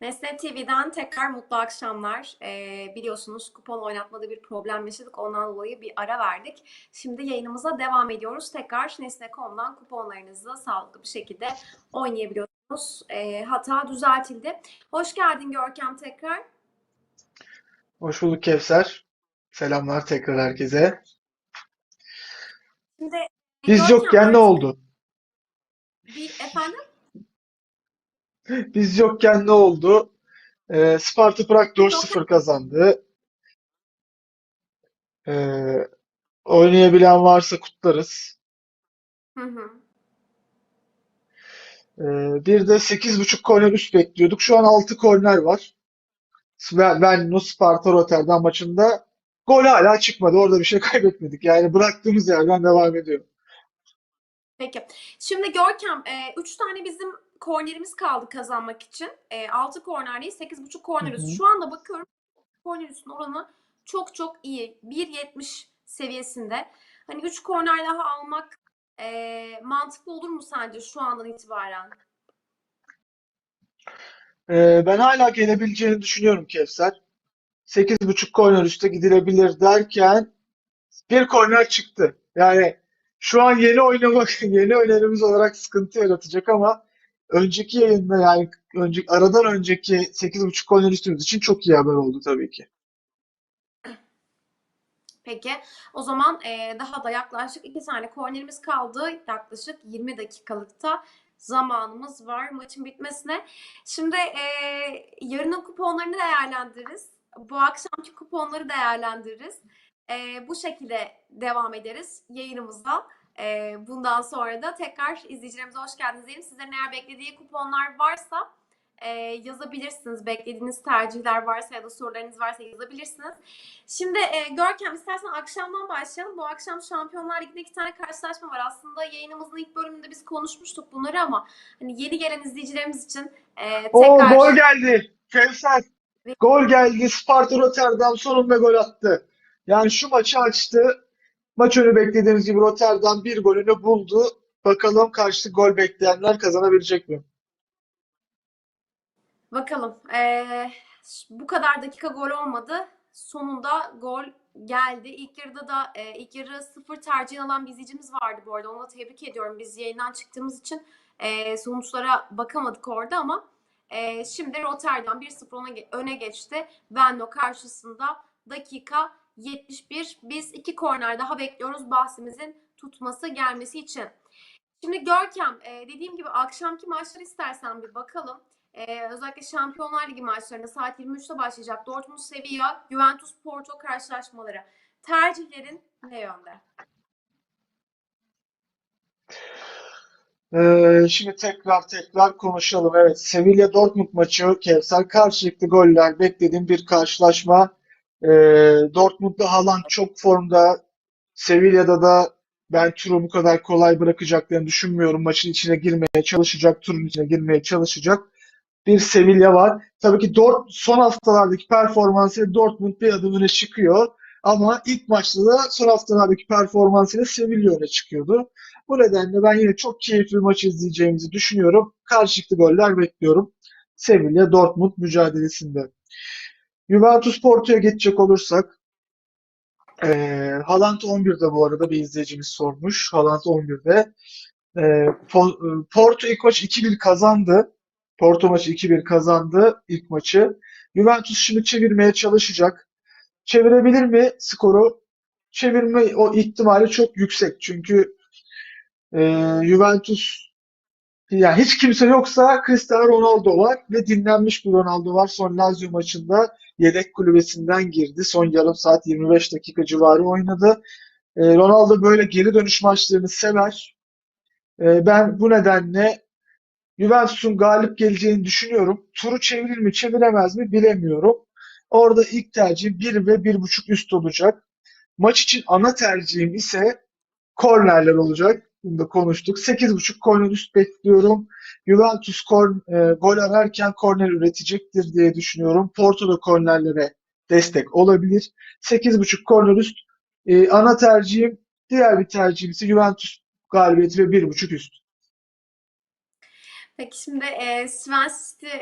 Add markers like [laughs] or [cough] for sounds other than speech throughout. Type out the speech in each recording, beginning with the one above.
Nesne TV'den tekrar mutlu akşamlar. Ee, biliyorsunuz kupon oynatmada bir problem yaşadık. Ondan dolayı bir ara verdik. Şimdi yayınımıza devam ediyoruz. Tekrar Nesne.com'dan kuponlarınızı sağlıklı bir şekilde oynayabiliyorsunuz. Ee, hata düzeltildi. Hoş geldin Görkem tekrar. Hoş bulduk Kevser. Selamlar tekrar herkese. Şimdi Biz yokken ne oldu? bir efendim [laughs] Biz yokken ne oldu? Ee, Sparta Prag Görkem 4-0 kazandı. Ee, oynayabilen varsa kutlarız. hı hı. Ee, bir de 8.5 korner üst bekliyorduk. Şu an 6 korner var. Ben, ben Sparta Rotterdam maçında gol hala çıkmadı. Orada bir şey [laughs] kaybetmedik. Yani bıraktığımız yerden devam ediyor. Peki. Şimdi Görkem, 3 tane bizim kornerimiz kaldı kazanmak için. E, 6 korner değil, 8,5 Hı korner üstü. Şu anda bakıyorum korner üstünün oranı çok çok iyi. 1.70 seviyesinde. Hani 3 korner daha almak e, mantıklı olur mu sence şu andan itibaren? Ee, ben hala gelebileceğini düşünüyorum Kevser. 8.5 korner üste gidilebilir derken bir korner çıktı. Yani şu an yeni oynamak, [laughs] yeni önerimiz olarak sıkıntı yaratacak ama önceki yayında yani önce, aradan önceki 8.5 korner üstümüz için çok iyi haber oldu tabii ki. Peki. O zaman e, daha da yaklaşık 2 tane kornerimiz kaldı. Yaklaşık 20 dakikalıkta zamanımız var maçın bitmesine. Şimdi e, yarının kuponlarını değerlendiririz. Bu akşamki kuponları değerlendiririz. E, bu şekilde devam ederiz yayınımızda. E, bundan sonra da tekrar izleyicilerimize hoş geldiniz diyelim. Sizlerin eğer beklediği kuponlar varsa e, yazabilirsiniz. Beklediğiniz tercihler varsa ya da sorularınız varsa yazabilirsiniz. Şimdi e, Görkem istersen akşamdan başlayalım. Bu akşam Şampiyonlar Ligi'nde iki tane karşılaşma var. Aslında yayınımızın ilk bölümünde biz konuşmuştuk bunları ama hani yeni gelen izleyicilerimiz için e, tekrar gol geldi. Kevser. Gol geldi. Sparta Rotterdam sonunda gol attı. Yani şu maçı açtı. Maç önü beklediğimiz gibi Rotterdam bir golünü buldu. Bakalım karşı gol bekleyenler kazanabilecek mi? bakalım. E, bu kadar dakika gol olmadı. Sonunda gol geldi. İlk yarıda da e, ilk yarı sıfır tercih alan bir izleyicimiz vardı bu arada. Onu da tebrik ediyorum. Biz yayından çıktığımız için e, sonuçlara bakamadık orada ama e, şimdi Rotterdam 1-0 ona ge- öne geçti. Venlo karşısında dakika 71. Biz iki korner daha bekliyoruz bahsimizin tutması gelmesi için. Şimdi Görkem, e, dediğim gibi akşamki maçları istersen bir bakalım. E, özellikle Şampiyonlar Ligi maçlarında saat 23'te başlayacak Dortmund Sevilla, Juventus Porto karşılaşmaları. Tercihlerin ne yönde? Ee, şimdi tekrar tekrar konuşalım. Evet, Sevilla Dortmund maçı Kevser karşılıklı goller beklediğim bir karşılaşma. Ee, Dortmund'da Haaland çok formda. Sevilla'da da ben turu bu kadar kolay bırakacaklarını düşünmüyorum. Maçın içine girmeye çalışacak, turun içine girmeye çalışacak bir Sevilla var. Tabii ki Dort, son haftalardaki performansıyla Dortmund bir adım öne çıkıyor. Ama ilk maçta da son haftalardaki performansıyla Sevilla öne çıkıyordu. Bu nedenle ben yine çok keyifli bir maç izleyeceğimizi düşünüyorum. Karşılıklı goller bekliyorum. Sevilla Dortmund mücadelesinde. Juventus Porto'ya geçecek olursak eee Haaland 11'de bu arada bir izleyicimiz sormuş. Haaland 11'de. Eee, Po- Porto ilk maç 2-1 kazandı. Porto maçı 2-1 kazandı ilk maçı. Juventus şimdi çevirmeye çalışacak. Çevirebilir mi skoru? Çevirme o ihtimali çok yüksek. Çünkü eee, Juventus yani hiç kimse yoksa Cristiano Ronaldo var ve dinlenmiş bir Ronaldo var. Son Lazio maçında yedek kulübesinden girdi. Son yarım saat 25 dakika civarı oynadı. Eee, Ronaldo böyle geri dönüş maçlarını sever. Eee, ben bu nedenle Juventus'un galip geleceğini düşünüyorum. Turu çevirir mi, çeviremez mi bilemiyorum. Orada ilk tercihim 1 ve 1.5 üst olacak. Maç için ana tercihim ise kornerler olacak. Bunu da konuştuk. 8.5 korner üst bekliyorum. Juventus kor, e, gol ararken korner üretecektir diye düşünüyorum. Porto da kornerlere destek olabilir. 8.5 korner üst. E, ana tercihim, diğer bir tercihim ise Juventus galibiyeti ve 1.5 üst. Peki şimdi e, City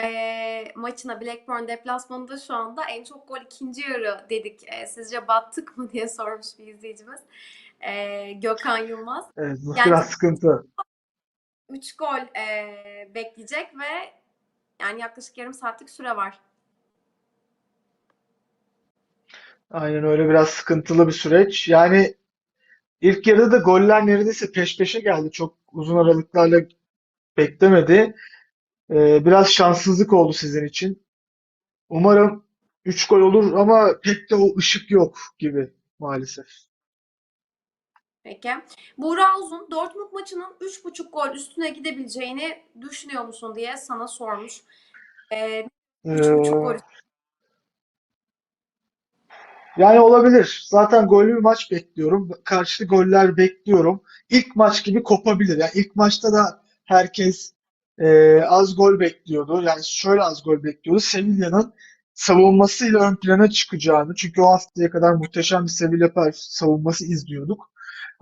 e, maçına Blackburn deplasmanında şu anda en çok gol ikinci yarı dedik. E, sizce battık mı diye sormuş bir izleyicimiz. E, Gökhan Yılmaz. Evet, bu Yani- biraz sıkıntı. 3 gol e, bekleyecek ve yani yaklaşık yarım saatlik süre var. Aynen öyle biraz sıkıntılı bir süreç. Yani ilk yarıda da goller neredeyse peş peşe geldi. Çok uzun aralıklarla beklemedi. Ee, biraz şanssızlık oldu sizin için. Umarım 3 gol olur ama pek de o ışık yok gibi maalesef. Peki. Buğra Uzun Dortmund maçının 3,5 gol üstüne gidebileceğini düşünüyor musun diye sana sormuş. E, 3,5 gol Ee, Yani olabilir. Zaten gollü bir maç bekliyorum. Karşılıklı goller bekliyorum. İlk maç gibi kopabilir. Yani ilk maçta da herkes e, az gol bekliyordu. Yani şöyle az gol bekliyordu. Sevilla'nın savunmasıyla ön plana çıkacağını. Çünkü o haftaya kadar muhteşem bir Sevilla savunması izliyorduk.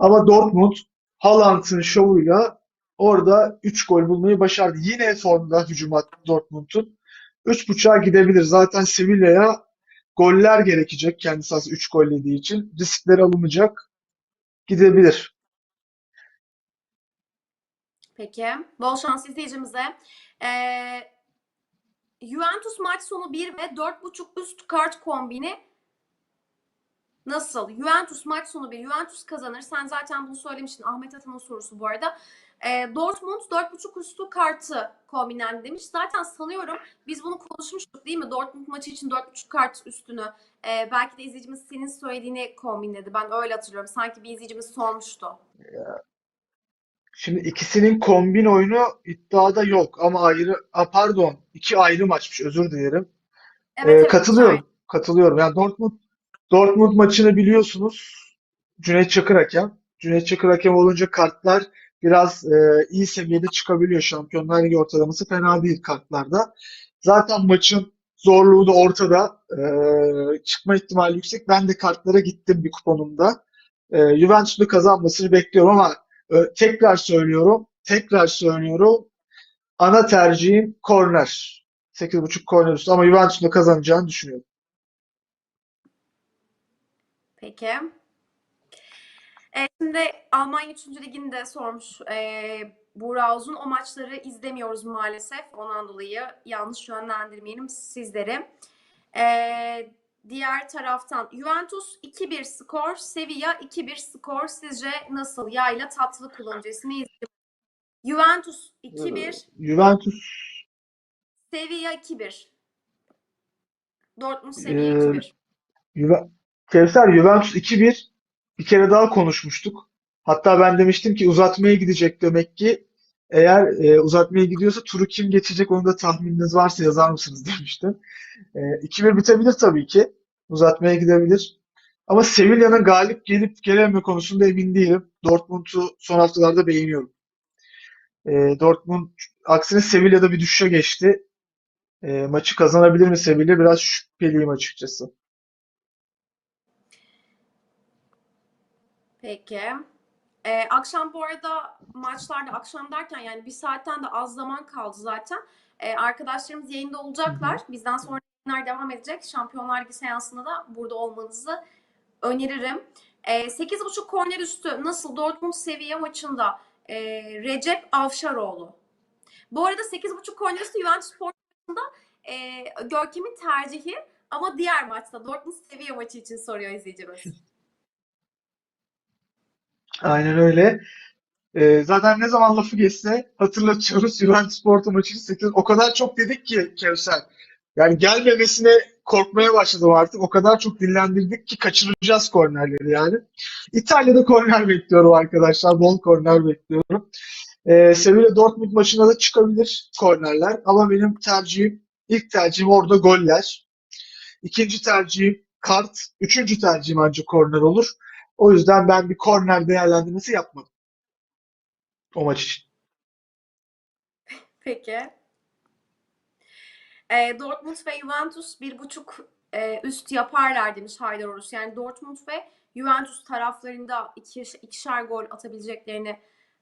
Ama Dortmund Haaland'ın şovuyla orada 3 gol bulmayı başardı. Yine formda hücum hattı Dortmund'un. 3.5'a gidebilir. Zaten Sevilla'ya goller gerekecek kendisi aslında 3 gol yediği için. Riskler alınacak. Gidebilir. Peki. Bol şans izleyicimize. Ee, Juventus maç sonu 1 ve 4.5 üst kart kombini nasıl? Juventus maç sonu 1. Juventus kazanır. Sen zaten bunu söylemiştin. Ahmet Atan'ın sorusu bu arada. Ee, Dortmund 4.5 üstü kartı kombinlendi demiş. Zaten sanıyorum biz bunu konuşmuştuk değil mi? Dortmund maçı için 4.5 kart üstünü. Ee, belki de izleyicimiz senin söylediğini kombinledi. Ben öyle hatırlıyorum. Sanki bir izleyicimiz sormuştu. Şimdi ikisinin kombin oyunu iddiada yok ama ayrı, a, pardon, iki ayrı maçmış. Özür dilerim. Evet, Ee, evet, katılıyorum. Katılıyorum. Yani Dortmund Dortmund maçını biliyorsunuz. Cüneyt Çakır hakem. Cüneyt Çakır hakem olunca kartlar biraz e, iyi seviyede çıkabiliyor. Şampiyonlar Ligi ortalaması fena değil kartlarda. Zaten maçın zorluğu da ortada. E, çıkma ihtimali yüksek. Ben de kartlara gittim bir kuponumda. E, Juventus'un kazanmasını bekliyorum ama e, tekrar söylüyorum. Tekrar söylüyorum. Ana tercihim korner. 8.5 korner üstü ama Juventus'un kazanacağını düşünüyorum. Peki. E, şimdi Almanya 3. Ligi'ni de sormuş e, Buğra Uzun. O maçları izlemiyoruz maalesef. Ondan dolayı yanlış yönlendirmeyelim sizleri. E, diğer taraftan Juventus 2-1 skor, Sevilla 2-1 skor. Sizce nasıl? Yayla tatlı kullanıcısını izledim. Juventus 2-1, Juventus Sevilla 2-1. Dortmund Sevilla Ee, 2-1. Juve- Kevser Juventus 2-1 bir kere daha konuşmuştuk. Hatta ben demiştim ki uzatmaya gidecek demek ki. Eğer e, uzatmaya gidiyorsa turu kim geçecek onu da tahmininiz varsa yazar mısınız [laughs] demiştim. E, 2-1 bitebilir tabii ki. Uzatmaya gidebilir. Ama Sevilla'nın galip gelip gelememe konusunda emin değilim. Dortmund'u son haftalarda beğeniyorum. E, Dortmund aksine Sevilla'da bir düşüşe geçti. E, maçı kazanabilir mi Sevilla? Biraz şüpheliyim açıkçası. Peki. Ee, akşam bu arada maçlarda akşam derken yani bir saatten de az zaman kaldı zaten. Ee, arkadaşlarımız yayında olacaklar. Bizden sonra yayınlar devam edecek. Şampiyonlar Ligi seansında da burada olmanızı öneririm. Ee, 8.5 korner üstü nasıl Dortmund seviye maçında e, Recep Avşaroğlu. Bu arada 8.5 korner üstü Juventus Porto'da e, Görkem'in tercihi ama diğer maçta Dortmund seviye maçı için soruyor izleyicimiz. Aynen öyle. Ee, zaten ne zaman lafı geçse hatırlatıyoruz [laughs] Juventus Porto maçını 8 o kadar çok dedik ki Kevser. Yani gelmemesine korkmaya başladım artık. O kadar çok dinlendirdik ki kaçıracağız kornerleri yani. İtalya'da korner bekliyorum arkadaşlar. Bol korner bekliyorum. Ee, Sevilla Dortmund maçına da çıkabilir kornerler. Ama benim tercihim, ilk tercihim orada goller. İkinci tercihim kart. Üçüncü tercihim ancak korner olur. O yüzden ben bir korner değerlendirmesi yapmadım o maç için. Peki. E, Dortmund ve Juventus bir buçuk e, üst yaparlar demiş Haydar Orus. Yani Dortmund ve Juventus taraflarında iki, ikişer gol atabileceklerini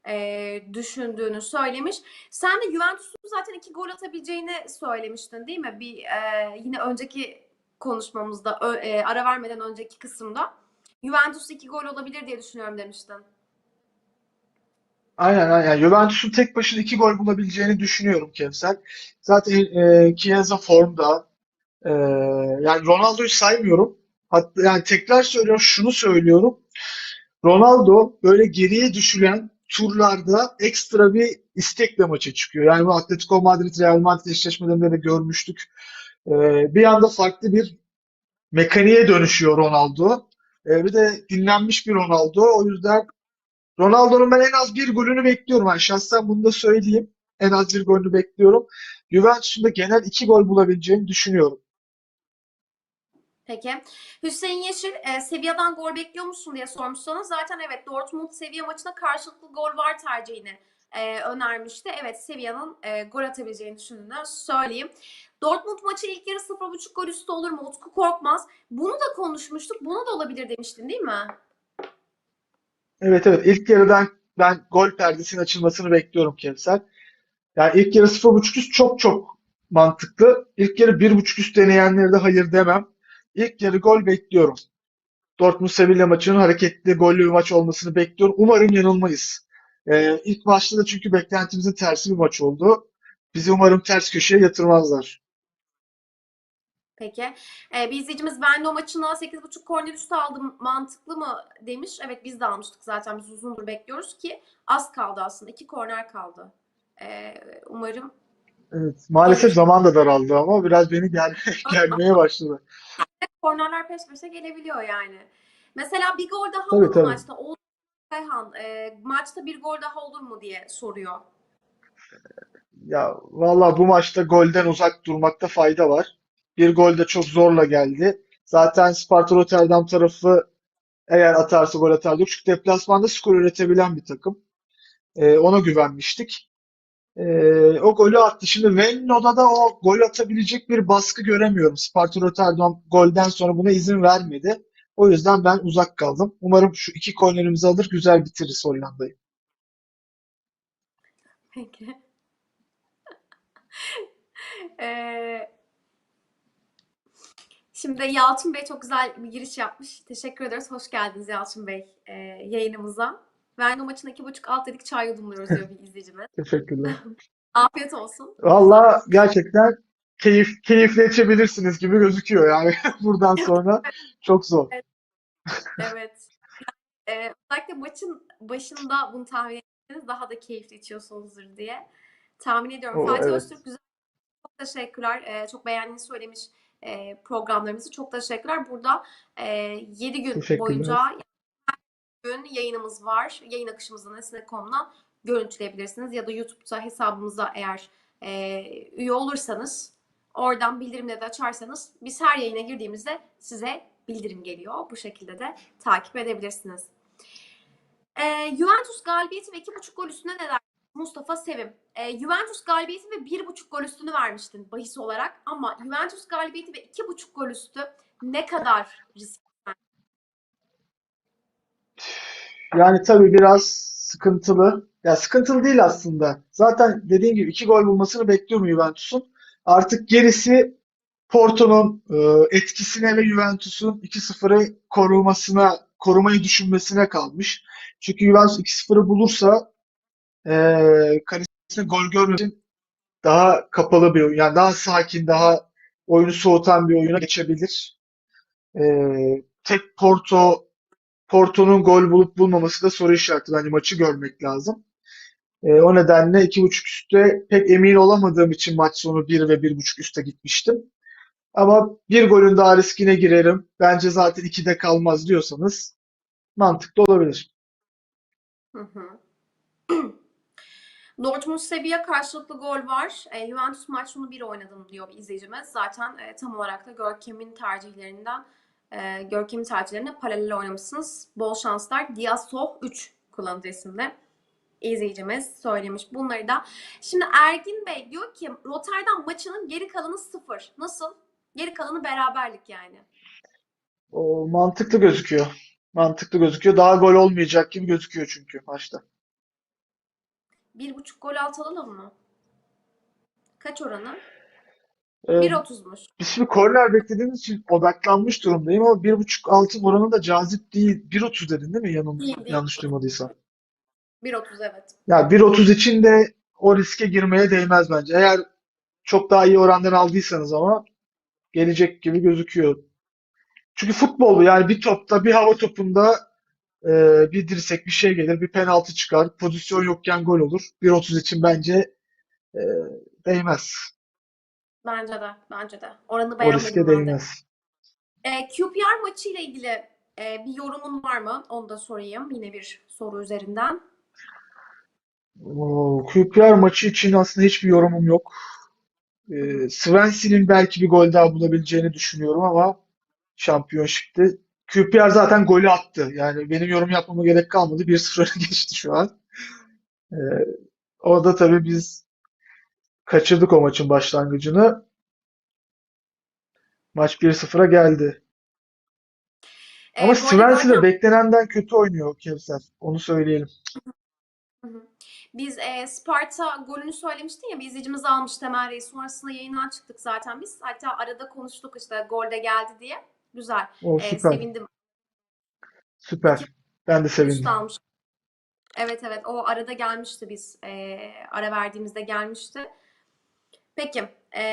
e, düşündüğünü söylemiş. Sen de Juventus'un zaten iki gol atabileceğini söylemiştin değil mi? Bir e, yine önceki konuşmamızda ö- e, ara vermeden önceki kısımda Juventus iki gol olabilir diye düşünüyorum demiştin. Aynen aynen. Juventus'un tek başına iki gol bulabileceğini düşünüyorum Kevser. Zaten e, Chiesa formda. E, yani Ronaldo'yu saymıyorum. Hatta yani tekrar söylüyorum şunu söylüyorum. Ronaldo böyle geriye düşülen turlarda ekstra bir istekle maça çıkıyor. Yani bu Atletico Madrid Real Madrid eşleşmelerinde de görmüştük. E, bir anda farklı bir mekaniğe dönüşüyor Ronaldo. E, bir de dinlenmiş bir Ronaldo. O yüzden Ronaldo'nun ben en az bir golünü bekliyorum. Yani şahsen bunu da söyleyeyim. En az bir golünü bekliyorum. Juventus'un da genel iki gol bulabileceğini düşünüyorum. Peki. Hüseyin Yeşil, e, Sevilla'dan gol bekliyor musun diye sormuş sana. Zaten evet Dortmund Sevilla maçında karşılıklı gol var tercihini e, önermişti. Evet Sevilla'nın e, gol atabileceğini düşündüğünü söyleyeyim. Dortmund maçı ilk yarı 0.5 gol üstü olur mu? Utku Korkmaz. Bunu da konuşmuştuk. Bunu da olabilir demiştin değil mi? Evet evet ilk yarıdan ben gol perdesinin açılmasını bekliyorum Kevser. Yani ilk yarı 0.5 üst çok çok mantıklı. İlk yarı 1.5 üst deneyenlere de hayır demem. İlk yarı gol bekliyorum. Dortmund Sevilla maçının hareketli, gollü bir maç olmasını bekliyorum. Umarım yanılmayız. Ee, ilk maçta da çünkü beklentimizin tersi bir maç oldu. Bizi umarım ters köşeye yatırmazlar. Peki. E, bir izleyicimiz ben de o maçına 8.5 korner üstü aldım mantıklı mı demiş. Evet biz de almıştık zaten. Biz uzundur bekliyoruz ki az kaldı aslında. iki korner kaldı. E, umarım Evet, maalesef zaman da daraldı ama biraz beni gel [laughs] gelmeye başladı. kornerler peş peşe gelebiliyor yani. Mesela bir gol daha Tabii, olur tabii. maçta? Olur Kayhan? E, maçta bir gol daha olur mu diye soruyor. Ya valla bu maçta golden uzak durmakta fayda var. Bir gol de çok zorla geldi. Zaten Sparta Rotterdam tarafı eğer atarsa gol atar. Çünkü deplasmanda skor üretebilen bir takım. Ee, ona güvenmiştik. Ee, o golü attı. Şimdi Venno'da da o gol atabilecek bir baskı göremiyorum. Sparta Rotterdam golden sonra buna izin vermedi. O yüzden ben uzak kaldım. Umarım şu iki kornerimizi alır, güzel bitiririz Hollanda'yı. Peki. [laughs] Ee, şimdi Yalçın Bey çok güzel bir giriş yapmış. Teşekkür ederiz. Hoş geldiniz Yalçın Bey e, yayınımıza. Ben o maçın iki buçuk alt dedik çay yudumluyoruz diyor bir izleyicimiz. [laughs] Teşekkürler. Afiyet olsun. Valla gerçekten keyif keyifle içebilirsiniz gibi gözüküyor yani [laughs] buradan sonra çok zor. Evet. Ee, özellikle maçın başında bunu tahmin etseniz daha da keyifli içiyorsunuzdur diye tahmin ediyorum. O, Fatih evet. Öztürk güzel. Çok teşekkürler. Ee, çok beğendiğini söylemiş e, programlarımızı. Çok teşekkürler. Burada e, 7 gün boyunca gün yayınımız var. Yayın akışımızı nesne.com'dan görüntüleyebilirsiniz. Ya da YouTube'da hesabımıza eğer e, üye olursanız oradan bildirimleri de açarsanız biz her yayına girdiğimizde size bildirim geliyor. Bu şekilde de takip edebilirsiniz. Ee, Juventus galibiyeti ve 2.5 gol üstüne ne der? Mustafa Sevim. Ee, Juventus galibiyeti ve 1.5 gol üstünü vermiştin bahis olarak ama Juventus galibiyeti ve 2.5 gol üstü ne kadar risk? Yani tabii biraz sıkıntılı. Ya sıkıntılı değil aslında. Zaten dediğim gibi iki gol bulmasını bekliyorum Juventus'un. Artık gerisi Porto'nun e, etkisine ve Juventus'un 2-0'ı korumasına, korumayı düşünmesine kalmış. Çünkü Juventus 2-0'ı bulursa e, kalesine gol görmemek için daha kapalı bir oyun, yani daha sakin, daha oyunu soğutan bir oyuna geçebilir. E, tek Porto Porto'nun gol bulup bulmaması da soru işareti. Bence maçı görmek lazım. E, o nedenle 2.5 üstte pek emin olamadığım için maç sonu 1 ve 1.5 üste gitmiştim. Ama bir golün daha riskine girerim. Bence zaten 2'de kalmaz diyorsanız mantıklı olabilir. Hı hı. [clears throat] Dortmund Sevilla karşılıklı gol var. E, Juventus maç sonu 1 oynadım diyor izleyicimiz. Zaten e, tam olarak da Görkem'in tercihlerinden e, Görkem'in tercihlerine paralel oynamışsınız. Bol şanslar. Diasoh 3 kullanıcı isimli izleyicimiz söylemiş bunları da. Şimdi Ergin Bey diyor ki Rotterdam maçının geri kalanı 0. Nasıl? Geri kalanı beraberlik yani. O mantıklı gözüküyor. Mantıklı gözüküyor. Daha gol olmayacak gibi gözüküyor çünkü maçta. Bir buçuk gol alt alalım mı? Kaç oranı? Ee, 1.30'muş. biz şimdi korner beklediğimiz için odaklanmış durumdayım ama 1.5 altın oranı da cazip değil. 1.30 dedin değil mi? Yanım, Değil, değil. yanlış duymadıysam. 1.30 evet. Ya 1.30 için de o riske girmeye değmez bence. Eğer çok daha iyi orandan aldıysanız ama gelecek gibi gözüküyor. Çünkü futbol bu. Yani bir topta, bir hava topunda e, bir dirsek bir şey gelir, bir penaltı çıkar, pozisyon yokken gol olur. 1.30 için bence e, değmez. Bence de. Bence de. Oranı O beğenmedim riske ben de. değmez. E, QPR maçı ile ilgili e, bir yorumun var mı? Onu da sorayım. Yine bir soru üzerinden. O, QPR maçı için aslında hiçbir yorumum yok. E, Swansea'nin belki bir gol daha bulabileceğini düşünüyorum ama Şampiyonşip'te QPR zaten golü attı. Yani benim yorum yapmama gerek kalmadı. 1-0 öne [laughs] geçti şu an. E, orada tabii biz kaçırdık o maçın başlangıcını. Maç 1-0'a geldi. E, Ama Swansea de beklenenden kötü oynuyor Kevser. Onu söyleyelim. Biz e, Sparta golünü söylemiştin ya bir izleyicimiz almış Temel Reis. Sonrasında yayından çıktık zaten biz. Hatta arada konuştuk işte golde geldi diye. Güzel. O E, süper. sevindim. Süper. Ben de sevindim. almış. Evet evet o arada gelmişti biz. e, ara verdiğimizde gelmişti. Peki. E,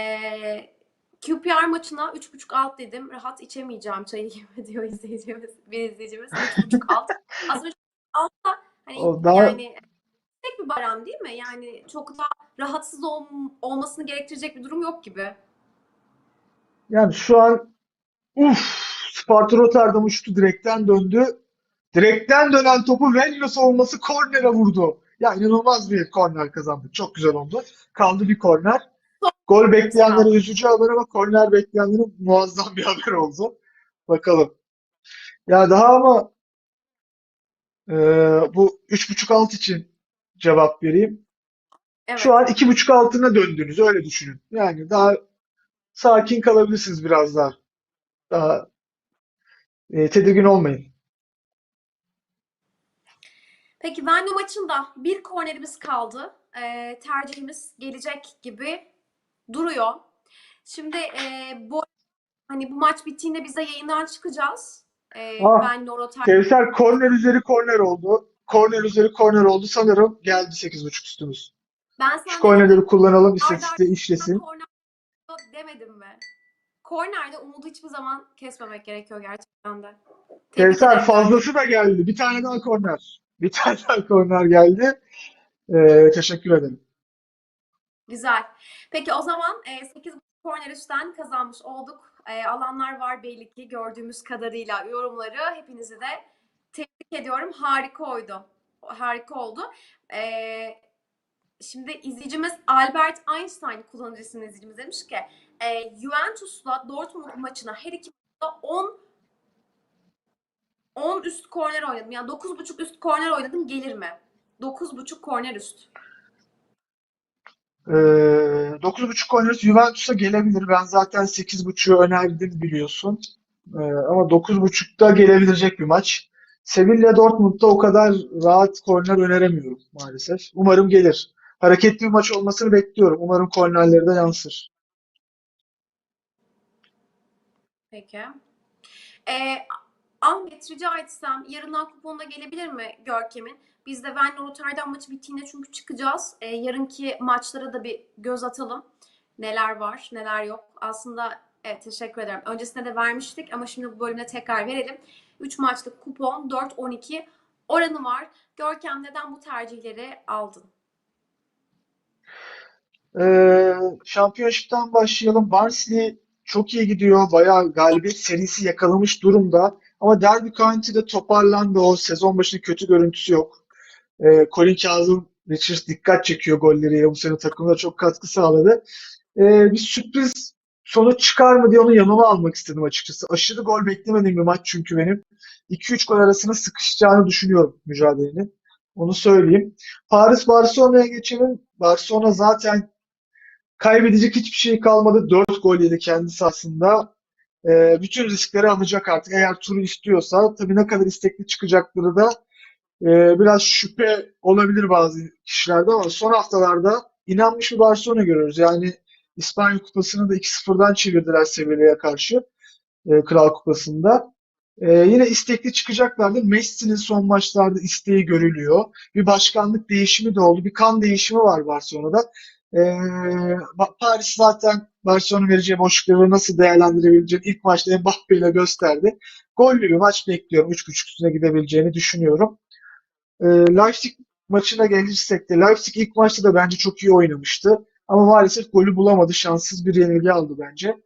QPR maçına 3.5 alt dedim. Rahat içemeyeceğim çayı gibi [laughs] diyor izleyicimiz. Bir izleyicimiz. 3.5 alt. Aslında 3.5 alt da hani O daha yani tek bir baran değil mi? Yani çok da rahatsız ol- olmasını gerektirecek bir durum yok gibi. yani şu an uf Sparta Rotterdam uçtu direkten döndü. Direkten dönen topu Venlo savunması kornere vurdu. Ya inanılmaz bir korner kazandık. Çok güzel oldu. Kaldı bir korner. Gol bekleyenlere üzücü haber ama korner bekleyenlere muazzam bir haber oldu. Bakalım. Ya daha ama e, bu 3.5 alt için cevap vereyim. Evet. Şu an 2.5 altına döndünüz öyle düşünün. Yani daha sakin kalabilirsiniz biraz daha. Daha e, tedirgin olmayın. Peki Venlo maçında bir kornerimiz kaldı. Ee, tercihimiz gelecek gibi duruyor. Şimdi e, bu hani bu maç bittiğinde biz de yayından çıkacağız. Ee, Ah, Venlo Rotterdam Kevser korner üzeri korner oldu. Korner üzeri korner oldu. Sanırım geldi 8.5 üstümüz. ben Şu kornerleri kullanalım, istatistiği işlesin. korner demedim mi? Kornerde umudu hiçbir zaman kesmemek gerekiyor gerçekten de. Kevser fazlası da geldi. Bir tane daha korner. Bir tane daha korner geldi. Ee, teşekkür ederim. Güzel. Peki o zaman e, 8.5 korner üstten kazanmış olduk. E, alanlar var belli ki gördüğümüz kadarıyla yorumları. Hepinizi de tebrik ediyorum. Harika oydu. Harika oldu. E, şimdi izleyicimiz Albert Einstein kullanıcısının izleyicimiz demiş ki e, Juventus'la Dortmund maçına her iki maçta 10 10 üst korner oynadım. Yani 9.5 üst korner oynadım gelir mi? 9.5 korner üst. Ee, 9.5 korner Juventus'a gelebilir. Ben zaten 8.5'ü önerdim biliyorsun. Ee, ama 9.5'da gelebilecek bir maç. Sevilla Dortmund'da o kadar rahat korner öneremiyorum maalesef. Umarım gelir. Hareketli bir maç olmasını bekliyorum. Umarım kornerleri de yansır. Peki. Ee, Ahmet rica etsem yarından kuponda gelebilir mi Görkem'in? Biz de Venlo Rotterdam maçı bittiğinde çünkü çıkacağız. Ee, yarınki maçlara da bir göz atalım. Neler var, neler yok. Aslında evet, teşekkür ederim. Öncesinde de vermiştik ama şimdi bu bölümde tekrar verelim. 3 maçlık kupon 4-12 oranı var. Görkem neden bu tercihleri aldın? Ee, Şampiyonşipten başlayalım. Barnsley çok iyi gidiyor. Bayağı galibiyet serisi yakalamış durumda. Ama Derby County'de toparlandı. O sezon başı kötü görüntüsü yok. Ee, Colin Kazım Richards dikkat çekiyor golleriyle. Bu sene takımda çok katkı sağladı. Ee, bir sürpriz sonuç çıkar mı diye onu yanıma almak istedim açıkçası. Aşırı gol beklemediğim bir maç çünkü benim. 2-3 gol arasında sıkışacağını düşünüyorum mücadelenin. Onu söyleyeyim. Paris Barcelona'ya geçelim. Barcelona zaten kaybedecek hiçbir şey kalmadı. 4 gol yedi kendi sahasında. Ee, bütün riskleri alacak artık. Eğer turu istiyorsa tabii ne kadar istekli çıkacakları da Ee, biraz şüphe olabilir bazı kişilerde ama son haftalarda inanmış bir Barcelona görüyoruz. Yani İspanya Kupası'nı da 2-0'dan çevirdiler Sevilla'ya karşı e, Kral Kupası'nda. E, yine istekli çıkacaklardır. Messi'nin son maçlarda isteği görülüyor. Bir başkanlık değişimi de oldu. Bir kan değişimi var Barcelona'da. E, Paris zaten Barcelona'nın vereceği boşlukları nasıl değerlendirebileceğini ilk maçta Mbappe ile gösterdi. Gollü bir maç bekliyorum. 3.5 üstüne gidebileceğini düşünüyorum. E, Leipzig maçına gelirsek de Leipzig ilk maçta da bence çok iyi oynamıştı. Ama maalesef golü bulamadı. Şanssız bir yenilgi aldı bence.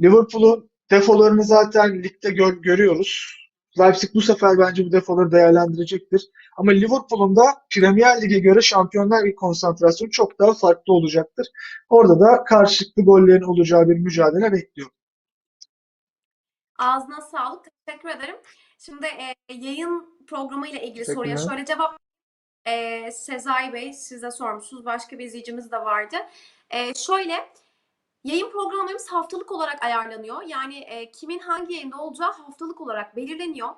Liverpool'un defolarını zaten ligde gör- görüyoruz. Leipzig bu sefer bence bu defoları değerlendirecektir. Ama Liverpool'un da Premier Lig'e göre Şampiyonlar Ligi konsantrasyonu çok daha farklı olacaktır. Orada da karşılıklı gollerin olacağı bir mücadele bekliyorum. Ağzına sağlık. Teşekkür ederim. Şimdi e, yayın programı ile ilgili soruya şöyle cevap e, Sezai Bey size sormuşsunuz. Başka bir izleyicimiz de vardı. E, şöyle yayın programlarımız haftalık olarak ayarlanıyor. Yani e, kimin hangi yayında olacağı haftalık olarak belirleniyor.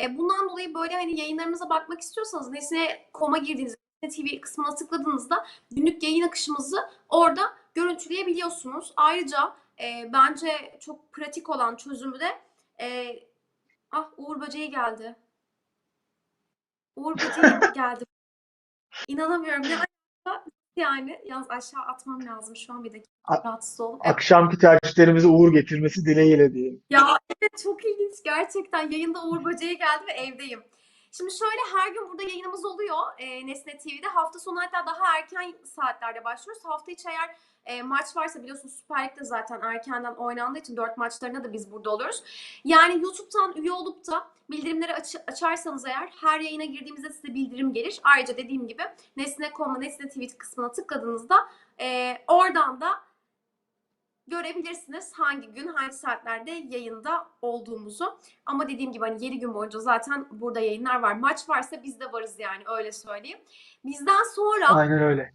E, bundan dolayı böyle hani yayınlarımıza bakmak istiyorsanız Nesne.com'a girdiğinizde TV kısmına tıkladığınızda günlük yayın akışımızı orada görüntüleyebiliyorsunuz. Ayrıca e, bence çok pratik olan çözümü de e, ah Uğur Böceği geldi. Uğur Böceği [laughs] geldi. İnanamıyorum. Ne alaka? Yani yalnız aşağı atmam lazım şu an bir dakika A- rahatsız olup. Akşamki tercihlerimize uğur getirmesi dileğiyle diyelim. Ya evet çok ilginç gerçekten. Yayında Uğur Böceği geldi ve evdeyim. Şimdi şöyle her gün burada yayınımız oluyor e, Nesne TV'de. Hafta sonu hatta daha erken saatlerde başlıyoruz. Hafta içi eğer e, maç varsa biliyorsunuz Süper Lig'de zaten erkenden oynandığı için 4 maçlarına da biz burada oluyoruz. Yani YouTube'dan üye olup da bildirimleri aç- açarsanız eğer her yayına girdiğimizde size bildirim gelir. Ayrıca dediğim gibi Nesne.com'a Nesne TV kısmına tıkladığınızda e, oradan da görebilirsiniz hangi gün hangi saatlerde yayında olduğumuzu. Ama dediğim gibi hani 7 gün boyunca zaten burada yayınlar var. Maç varsa biz de varız yani öyle söyleyeyim. Bizden sonra Aynen öyle.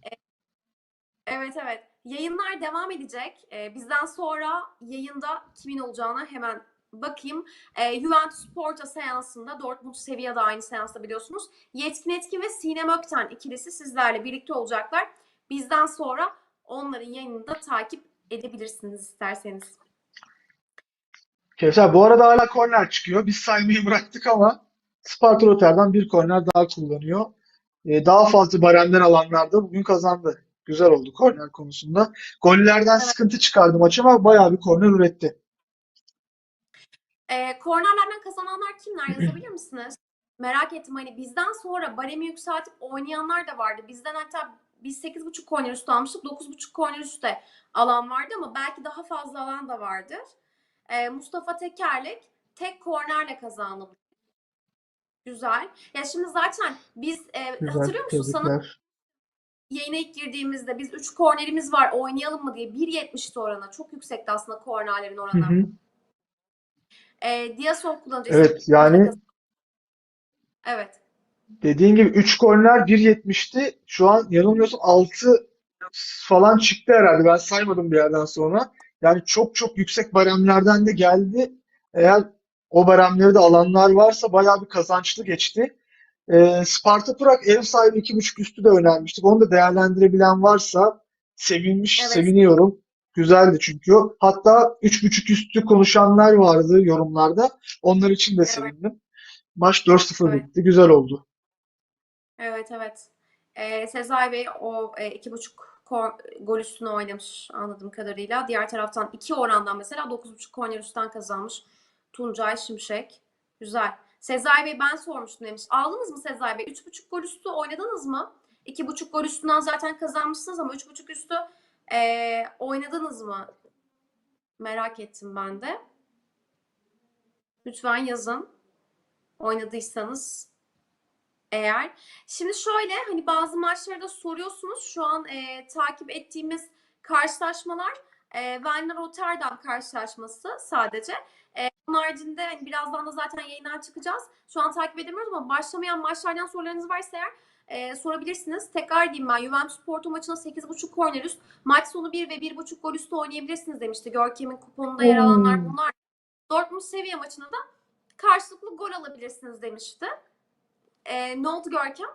evet evet yayınlar devam edecek. Ee, bizden sonra yayında kimin olacağına hemen bakayım. Ee, Juventus Porto seansında Dortmund Sevilla'da aynı seansta biliyorsunuz. Yetkin Etkin ve Sinem Ökten ikilisi sizlerle birlikte olacaklar. Bizden sonra onların yayınını da takip edebilirsiniz isterseniz. Kevser bu arada hala korner çıkıyor. Biz saymayı bıraktık ama Sparta Rotterdam bir korner daha kullanıyor. Ee, daha fazla baremden alanlar da bugün kazandı. Güzel oldu korner konusunda. Gollerden Evet. sıkıntı çıkardı maç ama bayağı bir korner üretti. Ee, kornerlerden kazananlar kimler yazabilir misiniz? Merak ettim hani bizden sonra baremi yükseltip oynayanlar da vardı. Bizden hatta biz 8.5 korner üstü almıştık. 9.5 korner üstte alan vardı ama belki daha fazla alan da vardır. Ee, Mustafa Tekerlek tek kornerle kazandı. Güzel. Ya şimdi zaten biz e, Güzel, hatırlıyor musun sana yayına ilk girdiğimizde biz 3 kornerimiz var oynayalım mı diye 1.70'ti oranı. Çok yüksekti aslında kornerlerin Hı oranı. hı. E, Diasov kullanıcı Evet yani Evet. Dediğin gibi 3 korner 1.70'ti. Şu an yanılmıyorsam 6 falan çıktı herhalde. Ben saymadım bir yerden sonra. Yani çok çok yüksek baremlerden de geldi. Eğer o baremleri de alanlar varsa bayağı bir kazançlı geçti. Ee, Sparta Prag ev sahibi 2.5 üstü de önermiştik. Onu da değerlendirebilen varsa sevinmiş, Evet. seviniyorum. Güzeldi çünkü. Hatta 3.5 üstü konuşanlar vardı yorumlarda. Onlar için de Evet. sevindim. Maç 4-0 Evet. bitti. Güzel oldu. Evet evet. Ee, Sezai Bey o e, iki buçuk gol üstüne oynamış anladığım kadarıyla. Diğer taraftan iki orandan mesela dokuz buçuk korner üstten kazanmış Tuncay Şimşek. Güzel. Sezai Bey ben sormuştum demiş. Aldınız mı Sezai Bey? Üç buçuk gol üstü oynadınız mı? İki buçuk gol üstünden zaten kazanmışsınız ama üç buçuk üstü e, oynadınız mı? Merak ettim ben de. Lütfen yazın. Oynadıysanız eğer. Şimdi şöyle hani bazı maçları da soruyorsunuz. Şu an e, takip ettiğimiz karşılaşmalar e, Werner Rotterdam karşılaşması sadece. E, onun haricinde hani birazdan da zaten yayından çıkacağız. Şu an takip edemiyoruz ama başlamayan maçlardan sorularınız varsa eğer e, sorabilirsiniz. Tekrar diyeyim ben Juventus Porto maçına 8.5 korner üst. Maç sonu 1 ve 1.5 gol üstü oynayabilirsiniz demişti. Görkem'in kuponunda yer alanlar Hmm. bunlar. Dortmund Sevilla maçına da karşılıklı gol alabilirsiniz demişti. Ee, ne oldu Görkem?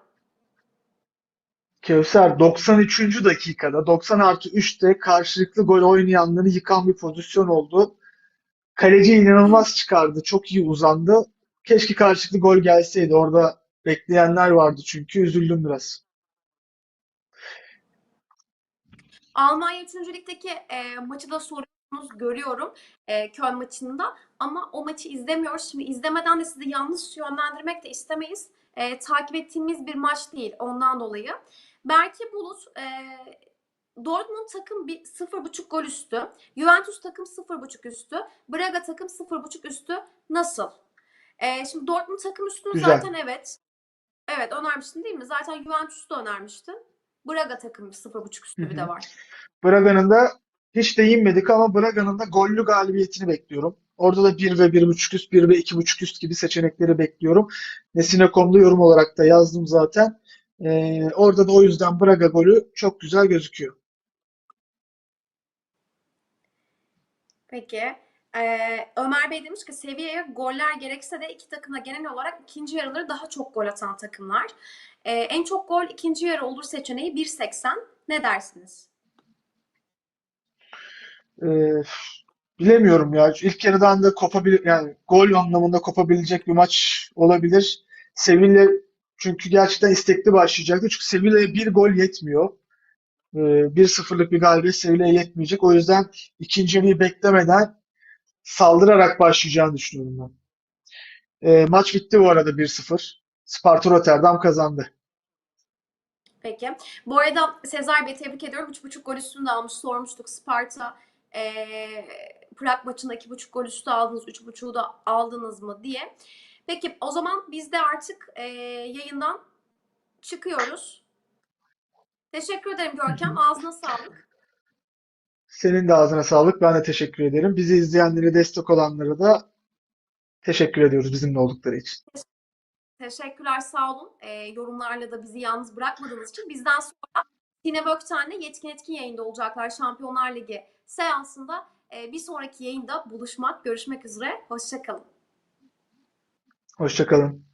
Kevser 93. dakikada 90 artı 3'te karşılıklı gol oynayanları yıkan bir pozisyon oldu. Kaleci inanılmaz çıkardı. Çok iyi uzandı. Keşke karşılıklı gol gelseydi. Orada bekleyenler vardı çünkü. Üzüldüm biraz. Almanya 3. Lig'deki e, maçı da soruyorsunuz görüyorum e, Köln maçında ama o maçı izlemiyoruz. Şimdi izlemeden de sizi yanlış yönlendirmek de istemeyiz. E, takip ettiğimiz bir maç değil ondan dolayı. Berke Bulut e, Dortmund takım bir 0.5 gol üstü. Juventus takım 0.5 üstü. Braga takım 0.5 üstü. Nasıl? E, şimdi Dortmund takım üstünü Güzel. zaten evet. Evet önermiştin değil mi? Zaten Juventus'u da önermiştin. Braga takım 0.5 üstü bir de var. Braga'nın da hiç değinmedik ama Braga'nın da gollü galibiyetini bekliyorum. Orada da 1 ve 1.5 üst, 1 ve 2.5 üst gibi seçenekleri bekliyorum. Nesine.com'da yorum olarak da yazdım zaten. Ee, orada da o yüzden Braga golü çok güzel gözüküyor. Peki. Ee, Ömer Bey demiş ki seviyeye goller gerekse de iki takım da genel olarak ikinci yarıları daha çok gol atan takımlar. Ee, en çok gol ikinci yarı olur seçeneği 1.80. Ne dersiniz? Ee, bilemiyorum ya. İlk yarıdan da kopabilir yani gol anlamında kopabilecek bir maç olabilir. Sevilla çünkü gerçekten istekli başlayacaktı. Çünkü Sevilla'ya bir gol yetmiyor. Ee, 1-0'lık bir galibiyet Sevilla'ya yetmeyecek. O yüzden ikinci yarıyı beklemeden saldırarak başlayacağını düşünüyorum ben. Ee, maç bitti bu arada 1-0. Sparta Rotterdam kazandı. Peki. Bu arada Sezar Bey tebrik ediyorum. 3.5 gol üstünü de almış. Sormuştuk. Sparta ee, Prag maçında 2.5 gol üstü aldınız. 3.5'u da aldınız mı diye. Peki o zaman biz de artık ee, yayından çıkıyoruz. Teşekkür ederim Görkem. Ağzına sağlık. Senin de ağzına sağlık. Ben de teşekkür ederim. Bizi izleyenlere, destek olanlara da teşekkür ediyoruz bizimle oldukları için. Teşekkürler sağ olun. Ee, yorumlarla da bizi yalnız bırakmadığınız için. Bizden sonra Sine Bökten'le Yetkin Etkin yayında olacaklar Şampiyonlar Ligi seansında. Ee, bir sonraki yayında buluşmak, görüşmek üzere. Hoşçakalın. Hoşça kalın.